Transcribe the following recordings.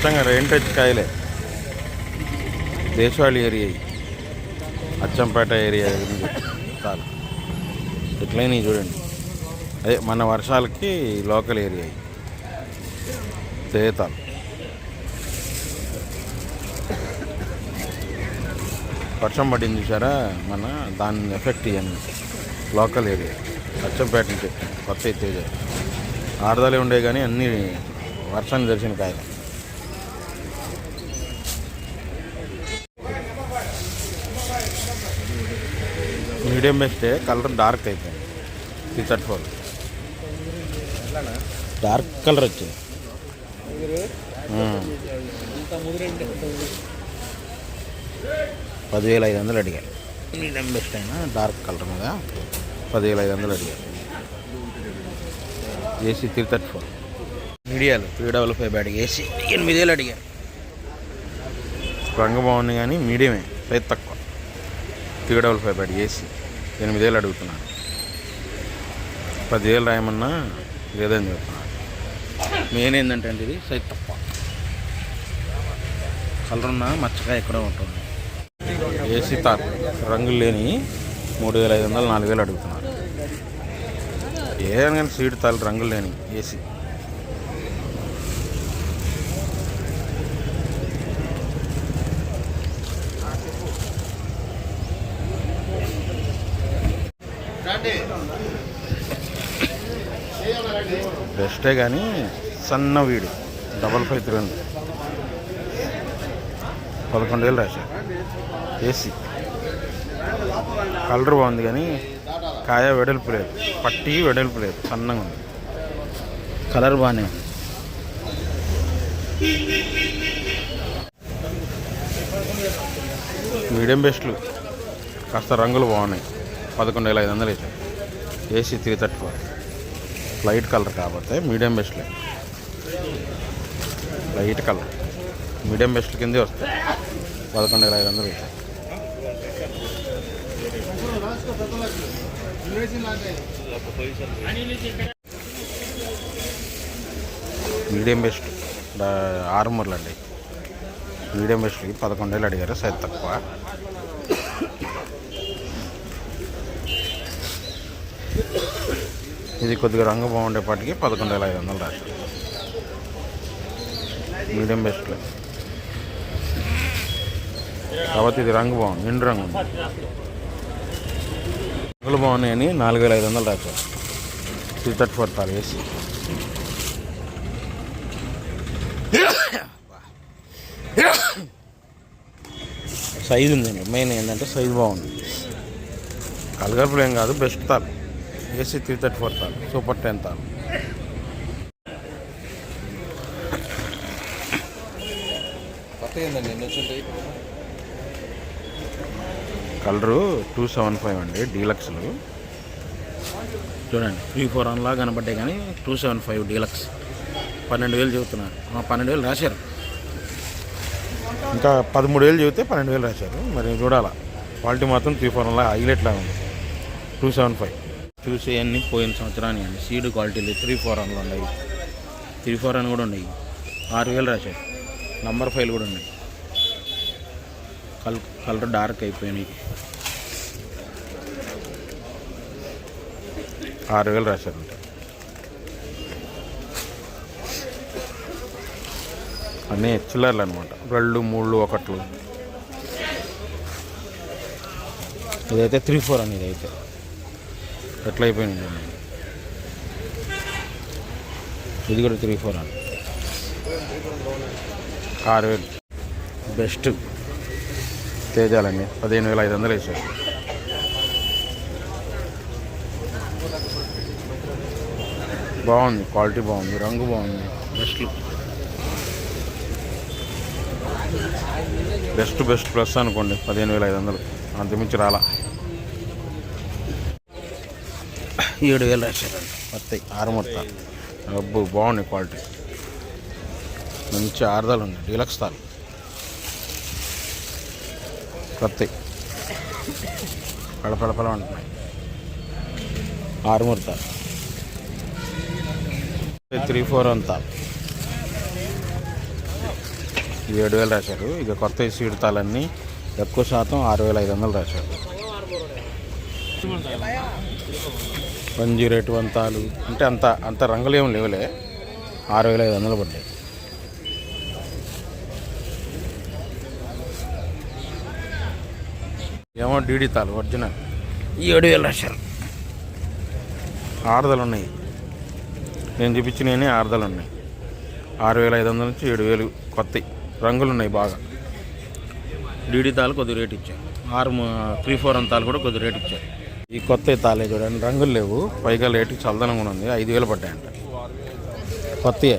అచ్చంగా రెంటెచ్ కాయలే. దేశవాళి ఏరియా అచ్చంపేట ఏరియా ఉంది చాలు. ఎట్లయినాయి చూడండి. అదే మన వర్షాలకి లోకల్ ఏరియా తేతాలు. వర్షం పడింది చూసారా? మన దాని ఎఫెక్ట్ ఇవన్నీ. Local area. అచ్చంపేట నుంచి కొత్త తేజ ఆడదాలే ఉండే కానీ అన్నీ వర్షాన్ని దర్శన కాయలు. మీడియం బెస్టే కలర్ డార్క్ అయిపోయింది. Three thirty four dark colour వచ్చింది. పదివేల ఐదు వందలు అడిగారు మీడియం బెస్ట్ అయినా డార్క్ కలర్ మీద పదివేల ఐదు వందలు అడిగారు ఏసీ త్రీ థర్టీ ఫోర్. మీడియాలు three double five bad AC ఎనిమిది వేలు అడిగారు రంగు బాగుంది కానీ మీడియమే రేట్ తక్కువ. Three double five bad AC. ఎనిమిది వేలు అడుగుతున్నాను. పదివేలు రాయమన్నా లేదని చెప్తున్నాను. మెయిన్ ఏంటంటే అండి ఇది సైజ్ తప్ప. కలర్ ఉన్న మచ్చకాయ ఎక్కడ ఉంటుంది. ఏసీ తార్ రంగులు లేని మూడు వేల ఐదు వందలు నాలుగు వేలు అడుగుతున్నారు ఏదైనా కానీ సీడ్ తాలు రంగులు లేని ఏసీ. ఫస్టే కానీ సన్న వీడు. డబల్ ఫైవ్ త్రీ ఉంది పదకొండు వేలు రాశారు ఏసీ. కలర్ బాగుంది కానీ కాయ వెడల్పు లేదు. పట్టి వెడల్పు లేదు. సన్నగా ఉంది. కలర్ బాగానే ఉంది. మీడియం బెస్ట్లు. కాస్త రంగులు బాగున్నాయి. పదకొండు వేల ఐదు వందలు అయితే AC three thirty four. Light colour కాకపోతే మీడియం బెస్ట్లే లైట్ కలర్. మీడియం బెస్ట్ కిందే వస్తాయి పదకొండు వేల ఐదు వందలు మీడియం బెస్ట్ ఆరుమూరలు అండి మీడియం బెస్ట్కి పదకొండు వేలు అడిగారు సైజ్ తక్కువ. ఇది కొద్దిగా రంగు బాగుండేపాటికి పదకొండు వేల ఐదు వందలు రాశారు. మీడియం బెస్ట్లో కాబట్టి ఇది రంగు బాగుంది నిండు రంగు ఉంది. రంగులు బాగున్నాయని నాలుగు వేల ఐదు వందలు రాశారు. త్రీ థర్టీ ఫోర్ తాలు వేసి. సైజు ఉందండి మెయిన్ ఏంటంటే సైజు బాగుంది. కలగర్పులు ఏం కాదు బెస్ట్ తాలు ఏసీ త్రీ థర్టీ ఫోర్ తాలు సూపర్ టెన్ వచ్చింటాయి కలరు టూ సెవెన్ ఫైవ్ అండి డీలక్స్లు. చూడండి త్రీ ఫోర్ వన్లా కనబడ్డాయి కానీ టూ సెవెన్ ఫైవ్ డీలక్స్. పన్నెండు వేలు చెబుతున్నారు. పన్నెండు వేలు రాశారు. ఇంకా పదమూడు వేలు చెబితే పన్నెండు వేలు రాశారు. మరి చూడాలా క్వాలిటీ మాత్రం త్రీ ఫోర్ వన్లా హైలైట్లా ఉంది. Two seven five. చూసి అన్నీ పోయిన సంవత్సరాన్ని అండి. సీడ్ క్వాలిటీలు త్రీ ఫోర్ అన్లు ఉన్నాయి. త్రీ ఫోర్ అని కూడా ఉన్నాయి. ఆరు వేలు రాశారు. నంబర్ ఫైవ్ కూడా ఉన్నాయి. కల్ కలర్ డార్క్ అయిపోయినాయి. ఆరు వేలు రాశారంట అన్నీ చిల్లర్లు అనమాట రెండు మూడు ఒకట్లు. ఇదైతే త్రీ ఫోర్ అని ఇదైతే ఎట్లా అయిపోయింది ఇది కూడా త్రీ ఫోర్ అని ఆరు వేలు. బెస్ట్. తేజాలండి. పదిహేను వేల ఐదు వందలు వేసారు. బాగుంది. క్వాలిటీ బాగుంది. రంగు బాగుంది. బెస్ట్. బెస్ట్ బెస్ట్ ప్లస్ అనుకోండి. పదిహేను వేల ఐదు వందలు. అంతమించి రాలా. ఏడు వేలు రాశారండి వస్తాయి ఆరు ముడత డబ్బు బాగుంది క్వాలిటీ. మంచి ఆరుదాలు ఉంది డీలక్స్ తాలు. కొత్తవి పడపడపల ఉంటున్నాయి ఆరు ముడత త్రీ ఫోర్ అంతా ఏడు వేలు రాశారు. ఇక కొత్త సీడ్ తాలన్నీ ఎక్కువ శాతం ఆరు వేల ఐదు వందలు రాశారు. వన్ జీరో ఎయిట్ వన్ తాలు అంటే అంత అంత రంగులు ఏం లేవులే. ఆరు వేల ఐదు వందలు పడ్డాయి. ఏమో డీడీ తాలు ఒరిజినల్. ఈ ఏడు వేలు రాశారు ఆరుదలు ఉన్నాయి నేను చూపించినవి ఆరుదలు ఉన్నాయి ఆరు వేల ఐదు వందల నుంచి ఏడు వేలు కొత్తవి రంగులు ఉన్నాయి బాగా. డీడీ తాలు కొద్ది రేట్ ఇచ్చారు. ఆరు త్రీ ఫోర్ అంత తాలు కూడా కొద్ది రేట్ ఇచ్చారు. ఈ కొత్త తాలే చూడండి. రంగులు లేవు. పైగా రేటు చల్లదనం కూడా ఉంది. ఐదు వేలు పడ్డాయంట. కొత్తయే.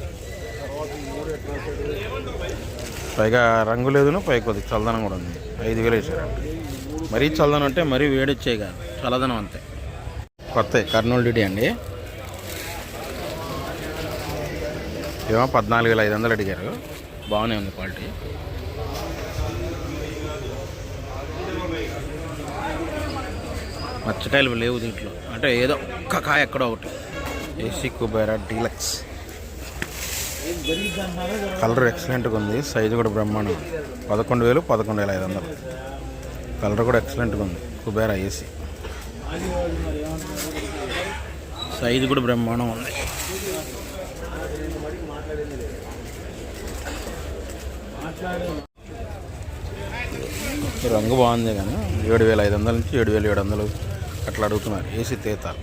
పైగా రంగు లేదును పై కొద్ది చల్లదనం కూడా ఉంది. ఐదు వేలు వేసారంట. మరీ చల్లదనం అంటే మరీ వేడొచ్చాయి కాదు చల్లదనం అంతే. కొత్త కర్నూలు డిడి అండి. ఏమో పద్నాలుగు వేల ఐదు వందలు అడిగారు. బాగానే ఉంది క్వాలిటీ. మచ్చకాయలు లేవు దీంట్లో. అంటే ఏదో ఒక్క కాయ ఎక్కడో ఒకటి. AC Kubera deluxe. కలర్ ఎక్సలెంట్గా ఉంది. సైజు కూడా బ్రహ్మాండం. పదకొండు వేలు పదకొండు వేల ఐదు వందలు. కలర్ కూడా ఎక్సలెంట్గా ఉంది. కుబేరా ఏసీ. సైజు కూడా బ్రహ్మాండం ఉంది. రంగు బాగుంది కానీ ఏడు వేల ఐదు వందల నుంచి ఏడు వేల ఏడు వందలు. అట్లా అడుగుతున్నారు. ఏసీ తేతాలు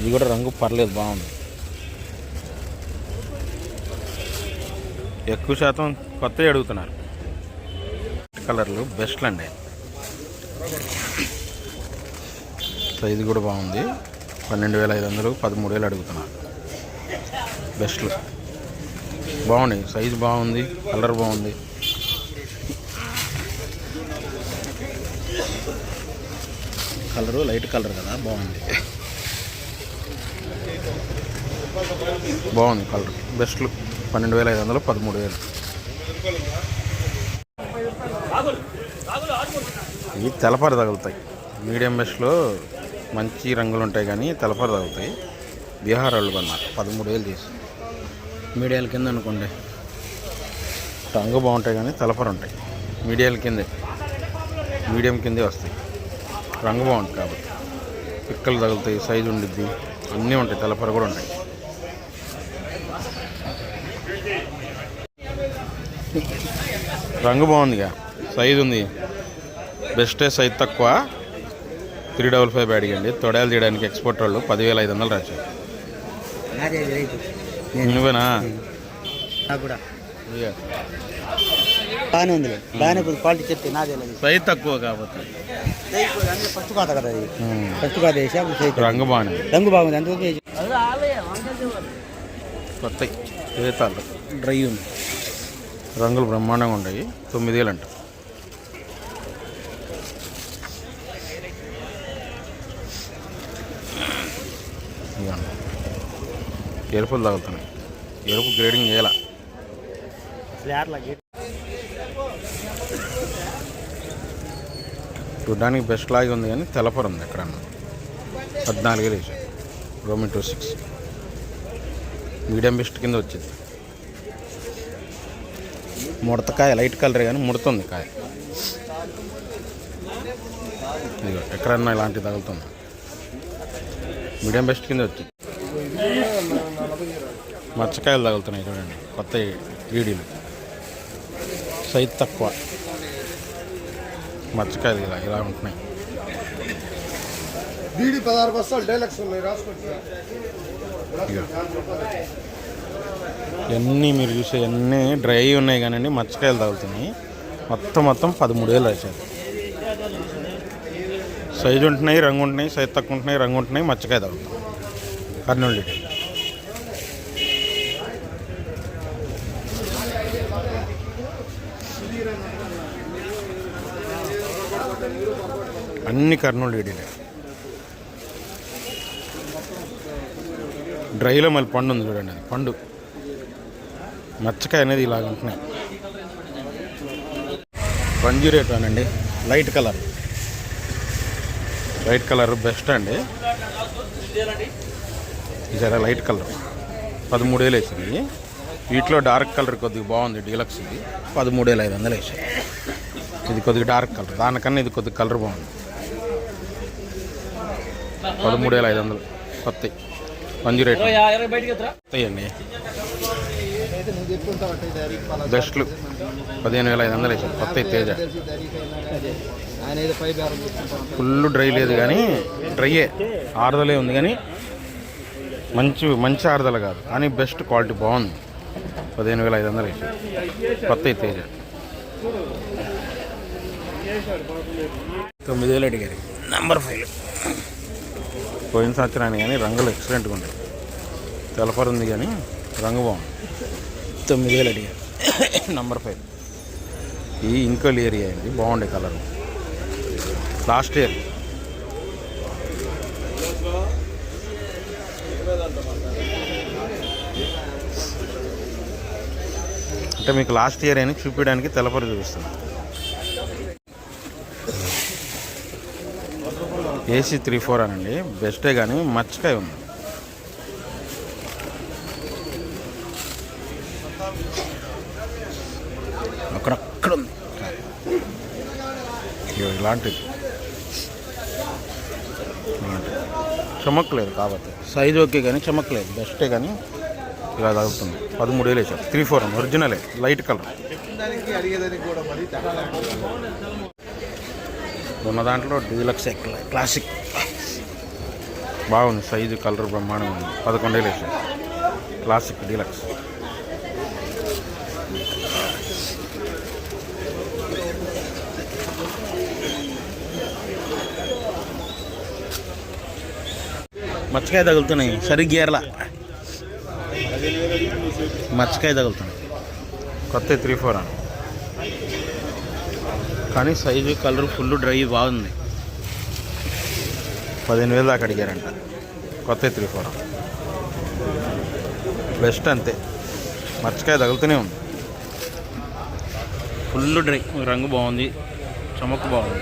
ఇది కూడా రంగు పర్లేదు బాగుంది. ఎక్కువ శాతం కొత్తవి అడుగుతున్నారు. కలర్లు బెస్ట్లు అండి సైజు కూడా బాగుంది. పన్నెండు వేల ఐదు వందలు పదమూడు వేలు అడుగుతున్నారు. బెస్ట్లు. బాగున్నాయి. సైజు బాగుంది కలర్ బాగుంది. కలరు లైట్ కలర్ కదా బాగుంది. బాగుంది కలర్. బెస్ట్లు పన్నెండు వేల ఐదు వందలు పదమూడు వేలు. ఇవి తెలపర తగులుతాయి. మీడియం బెస్ట్లో మంచి రంగులు ఉంటాయి కానీ తెలపర తగులుతాయి. బీహార్ వాళ్ళు కొన్నారు పదమూడు వేలు తీసి. మీడియాల కింద అనుకోండి. రంగు బాగుంటాయి కానీ తెలపర ఉంటాయి. మీడియాల కిందే. మీడియం కిందే వస్తాయి. రంగు బాగుంటుంది కాబట్టి. పిక్కలు తగులుతాయి సైజు ఉండిద్ది. అన్నీ ఉంటాయి తెలపర కూడా ఉంటాయి. రంగు బాగుందిగా. సైజు ఉంది. బెస్టే సైజ్ తక్కువ. త్రీ డబల్ ఫైవ్ అడిగండి తొడయాలు తీయడానికి ఎక్స్పోర్ట్ వాళ్ళు పదివేల ఐదు వందలు రాశారు. నువ్వేనా. బాగానే ఉంది. బాగానే కొద్ది క్వాలిటీ చెప్తే నాదే లేదు సైజ్ తక్కువ కాకపోతే ఫస్ట్ కాదు కదా. ఫస్ట్ కాదు వేసి అప్పుడు చేయి రంగు బాగుంది రంగు బాగుంది. అందుకు కొత్త వేతాలు డ్రై ఉంది. రంగులు బ్రహ్మాండంగా ఉంటాయి తొమ్మిది వేలు అంట. ఎరుపులు తగులుతున్నాయి ఎరుపు గ్రేడింగ్ చేయాల? చూడడానికి బెస్ట్ లాగా ఉంది కానీ తెలపరు ఉంది ఎక్కడన్నా పద్నాలుగు వేలు రోమి టూ సిక్స్ మీడియం బెస్ట్ కింద వచ్చింది. ముడతకాయ లైట్ కలర్ కానీ ముడుతుంది కాయ. ఎక్కడన్నా ఇలాంటివి తగులుతుంది. మీడియం బెస్ట్ కింద వచ్చింది. మచ్చకాయలు తగులుతున్నాయి చూడండి కొత్త ఈడీలు సైజ్ తక్కువ. మచ్చకాయలు ఇలా ఇలా ఉంటున్నాయి. బీడీ పదహారు బస్తాలు డైలక్స్ ఉన్నాయి ఇవన్నీ మీరు చూసే అన్నీ డ్రై ఉన్నాయి కానండి మచ్చకాయలు తగులుతున్నాయి. మొత్తం మొత్తం పదమూడు వేలు రాశారు సైజు ఉంటున్నాయి రంగు ఉంటున్నాయి సైజు తక్కువ ఉంటున్నాయి రంగు ఉంటున్నాయి మచ్చకాయ తగులుతాయి కర్నూలు అన్ని కర్నూలు ఇడీలే డ్రైలో మళ్ళీ పండు ఉంది చూడండి అది పండు. మచ్చకాయ అనేది ఇలాగ ఉంటున్నాయి రంజీ రేట్ అనండి light colour. Light colour best అండి. ఈ సరే లైట్ కలర్. పదమూడు వేలు వేసింది. వీటిలో డార్క్ కలర్ కొద్దిగా బాగుంది డీలక్స్ ఇది. పదమూడు వేల ఐదు వందలు వేసాయి ఇది కొద్దిగా డార్క్ కలర్ దానికన్నా ఇది కొద్దిగా కలర్ బాగుంది. పదమూడు వేల ఐదు వందలు కొత్త మంజు రేట్ కొత్తయండి బెస్ట్లు పదిహేను వేల ఐదు వందలు వేసారు కొత్త తేజ. ఫుల్ డ్రై లేదు కానీ డ్రైయే ఆరుదలే ఉంది కానీ మంచి మంచి ఆరుదల కాదు. కానీ బెస్ట్ క్వాలిటీ బాగుంది. పదిహేను వేల ఐదు వందలు వేసారు కొత్త తేజ. తొమ్మిది వేలు అడిగారు. నంబర్ ఫైవ్ పోయిన సంవత్సరాన్ని కానీ రంగులు ఎక్సలెంట్గా ఉంటాయి తెలపరు ఉంది కానీ రంగు బాగుంది. తొమ్మిది వేలు అడిగారు. నంబర్ ఫైవ్ ఈ ఇంకోల్ ఏరియా అయింది బాగుండే కలర్. లాస్ట్ ఇయర్ అంటే మీకు లాస్ట్ ఇయర్ అని చూపించడానికి తెల్లపరి చూపిస్తాను ఏసీ త్రీ ఫోర్ అనండి. బెస్టే కానీ మచ్చకాయ ఉంది. అక్కడక్కడ ఉంది. ఇలాంటిది. ఇలాంటిది. చెమక్కలేదు కాబట్టి. సైజ్ ఓకే కానీ చెమక్కలేదు. బెస్టే కానీ ఇలా తగ్గుతుంది పదమూడు వేలు వేసారు త్రీ ఫోర్ ఒరిజినలే. లైట్ కలర్ దానికి అడిగేదానికి కూడా మరి తక్కువ ఉన్న దాంట్లో డీలక్స్ క్లాసిక్. బాగుంది సైజు కలర్ బ్రహ్మాండం ఉంది. పదకొండు వేలు క్లాసిక్ డీలక్స్. మచ్చకాయ తగులుతున్నాయి సరి గేర్ల. మచ్చకాయ తగులుతున్నాయి. కొత్త త్రీ ఫోర్ అని కానీ సైజు కలర్ ఫుల్ డ్రై బాగుంది. పదిహేను వేలు దాకా అడిగారంట. కొత్త త్రీ ఫోర్. బెస్ట్ అంతే. మచ్చకాయ తగులుతూనే ఉంది. Full dry. రంగు బాగుంది. చమక్ బాగుంది.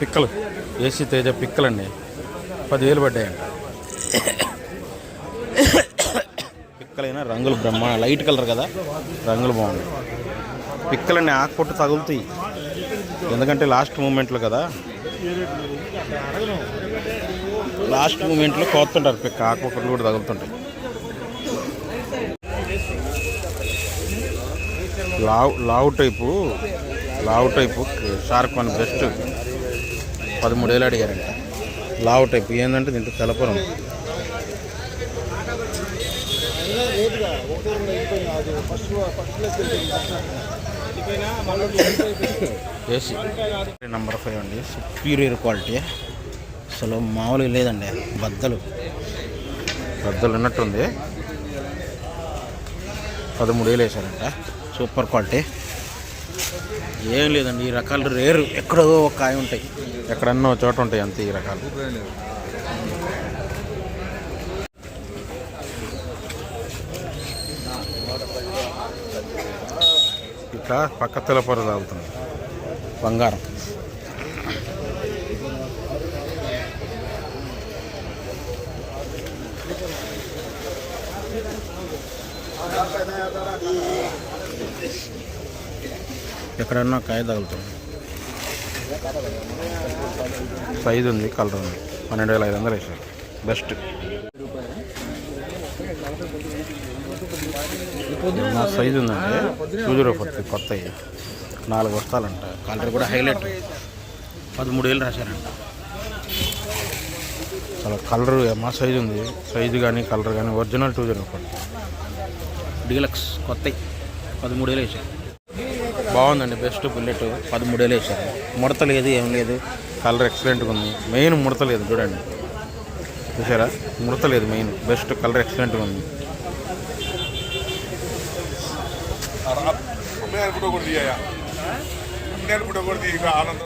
పిక్కలు. ఏసీ తేజ పిక్కలండి. పదివేలు పడ్డాయంట. పిక్కలైనా రంగులు బ్రహ్మ లైట్ కలర్ కదా. రంగులు బాగున్నాయి. పిక్కలన్నీ ఆకుపొట్టు తగులుతాయి. ఎందుకంటే లాస్ట్ మూమెంట్లో కదా? లాస్ట్ మూమెంట్లో కోస్తుంటారు పిక్క ఆకుపొట్టులు కూడా తగులుతుంటాయి. లావ్ లావు టైపు లావు టైపు షార్క్ వన్ బెస్ట్ పదమూడేళ్ళు అడిగారంట. లావు టైపు ఏంటంటే దీంట్లో తెలపరం ఏసీ. నెంబర్ ఫైవ్ అండి సుపీరియర్ క్వాలిటీ. అసలు మామూలుగా లేదండి బద్దలు. బద్దలు ఉన్నట్టుంది. పదమూడు వేలు వేసారంట సూపర్ క్వాలిటీ. ఏం లేదండి ఈ రకాలు రేరు. ఎక్కడో ఒక కాయ ఉంటాయి. ఎక్కడన్నా చోట ఉంటాయి అంతే ఈ రకాలు. ఇట్లా పక్క తెలపర తాగుతుంది బంగారం. ఎక్కడన్నా కాయ తగులుతుంది. సైజ్ ఉంది కలర్ ఉంది. పన్నెండు వేల ఐదు వందలు వేసారు. బెస్ట్. నా సైజు ఉందండి జీరో ఫోర్త్ కొత్త నాలుగు వస్తాలంట. కలర్ కూడా హైలైట్ పదమూడు వేలు రాశారంట అసలు కలర్ మా సైజు ఉంది. సైజు కానీ కలర్ కానీ ఒరిజినల్ టూ జీరో డీలక్స్ కొత్త పదమూడు వేలు వేసారు బాగుందండి బెస్ట్ బుల్లెట్ పదమూడు వేలు వేసారు ముడత లేదు ఏం లేదు. కలర్ ఎక్సలెంట్గా ఉంది. మెయిన్ ముడత లేదు చూడండి. చూసారా? ముడత లేదు మెయిన్ బెస్ట్ కలర్ ఎక్సలెంట్గా ఉంది. నేను కూడా కొద్దిగా నేను కూడా కొద్దిగా ఆనందం.